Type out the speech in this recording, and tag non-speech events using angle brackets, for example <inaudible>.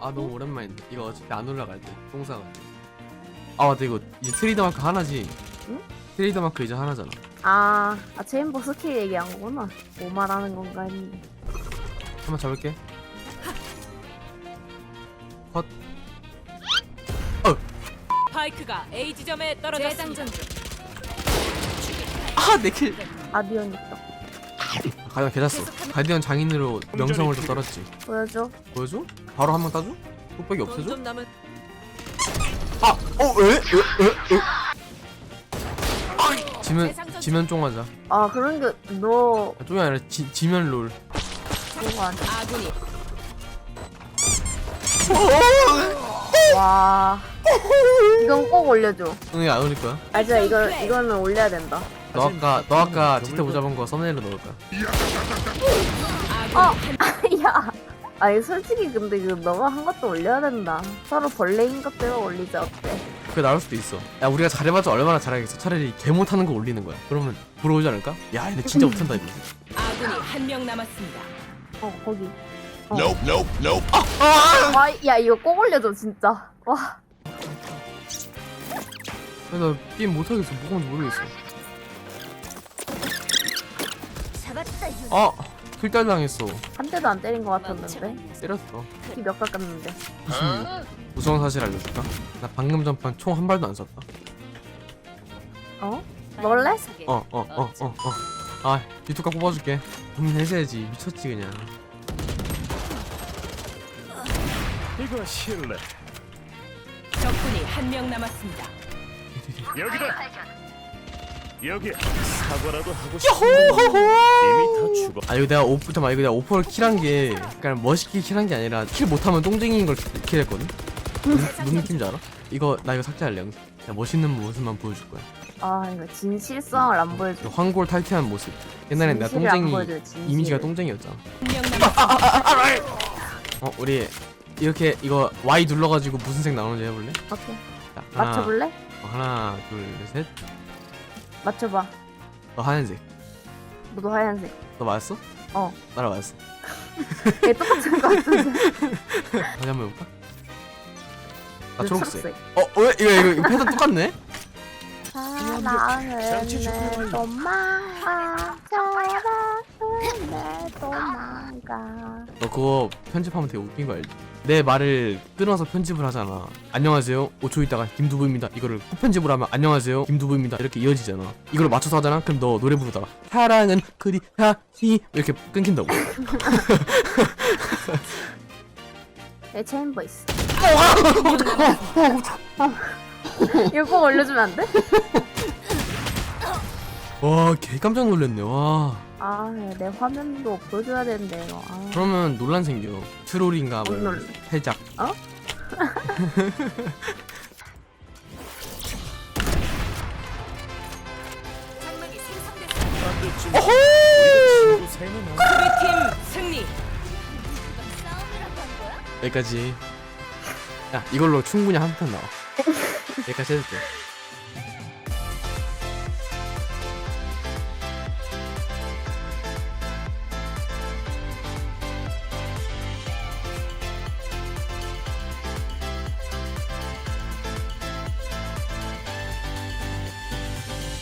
아 너무 오랜만인데 이거 어차피 안 올라갈 때 똥싸가 아 맞다 이거 이제 트레이더 마크 하나지 응? 트레이더 마크 이제 하나잖아 아, 아 체인버 스킬 얘기한 거구나. 뭐 말하는 건가 했는데. 한번 잡을게 컷 파이크가 A 지점에 떨어졌습니다. 아, 내킬 아디언 있다. 가디언 개잤어 가디언 장인으로 명성을 또 떨었지 보여줘. 보여줘? 바로 한 번 따줘? 뚝배기? 좀 남은 아! 어? 왜? 왜? 왜? 왜? 지면 지면 쫑하자 아, 그런 게, 너, 아, 쫑이 아니라 지, 지면 롤 그거 아니야. 아군이 와. 이건 꼭 올려줘. 쫑이 안 올릴 거야? 알자, 이거, 이거는 올려야 된다. 너 아까 너 아까 못 잡은 거 썸네일로 넣을 거야 아군이 야. 아니, 솔직히 근데 이거 너가 한 것도 올려야 된다. 서로 벌레인 것대로 올리자, 어때? 그게 나올 수도 있어 야 우리가 잘해봤자 얼마나 잘하겠어 차라리 개 못하는 거 올리는 거야 그러면 부러우지 않을까? 야 얘네 진짜 못한다 이거지 아군이 한 명 남았습니다. 어, 거기. 어. Nope, nope, nope. 와, 야, 이거 꼭 올려줘, 진짜. 와. 야, 나 게임 못하겠어 뭐가 뭔지 모르겠어 아! 풀딸 당했어 한 대도 안 때린 것 같았는데. 때렸어 키몇 깎았는데. 무슨 무서운 사실 알려줄까? 나 방금 전판 총 한 발도 안 쐈다 어? 먹을래? 어 어 어 어 어 아 유튜브 각 뽑아줄게 고민해줘야지 미쳤지 그냥 이거 실례. 적군이 한 명 남았습니다. 여기다. 여기 사과라도 하고 싶은데 이미. 아 이거 내가 오프 잠깐 이거 내가 오퍼를 킬한 게 그냥 멋있게 킬한 게 아니라 킬 못하면 똥쟁이인 걸 킬- 킬했거든 무슨, 무슨 느낌인지 알아? 이거 나 이거 삭제할래 영상 그냥 멋있는 모습만 보여줄 거야 아, 이거 진실성을 안 보여줘. 그 황골 탈퇴한 모습 옛날엔 내가 진실을 안 똥쟁이 진실을. 이미지가 똥쟁이였잖아. 어 우리 이렇게 이거 Y 눌러가지고 무슨 색 나오는지 해볼래? 오케이. 자, 하나, 맞춰볼래? 어, 하나 둘셋너 맞춰봐. 하얀색 너도 하얀색. 너 맞았어? 어. 나랑 맞았어 얘 똑같은 거 같은데. <laughs> 다시 한번 해볼까? 나그 초록색 어? 왜? 이거 이거, 이거 패턴 똑같네? 사랑은 내 도망가. 사랑은 내 도망가. 너 그거 편집하면 되게 웃긴 거 알지? 내 말을 끊어서 편집을 하잖아 안녕하세요 5초 있다가 김두부입니다 이거를 후 편집을 하면 안녕하세요 김두부입니다 이렇게 이어지잖아 이걸 맞춰서 하잖아 그럼 너 노래 부르다가 사랑은 그리 하히 이렇게 끊긴다고 얘 체인버 있어. 이거 꼭 올려주면 안 돼? 와 개 깜짝 놀랐네 와 아, 내 화면도 보여줘야 되는데 이거. 아. 그러면 논란 생겨 트롤인가 뭐 뭔 논란? 해작 어? <laughs> 반대쯤 우리 수비팀 승리. 여기까지 야 이걸로 충분히 한 편 나와 여기까지 해줄게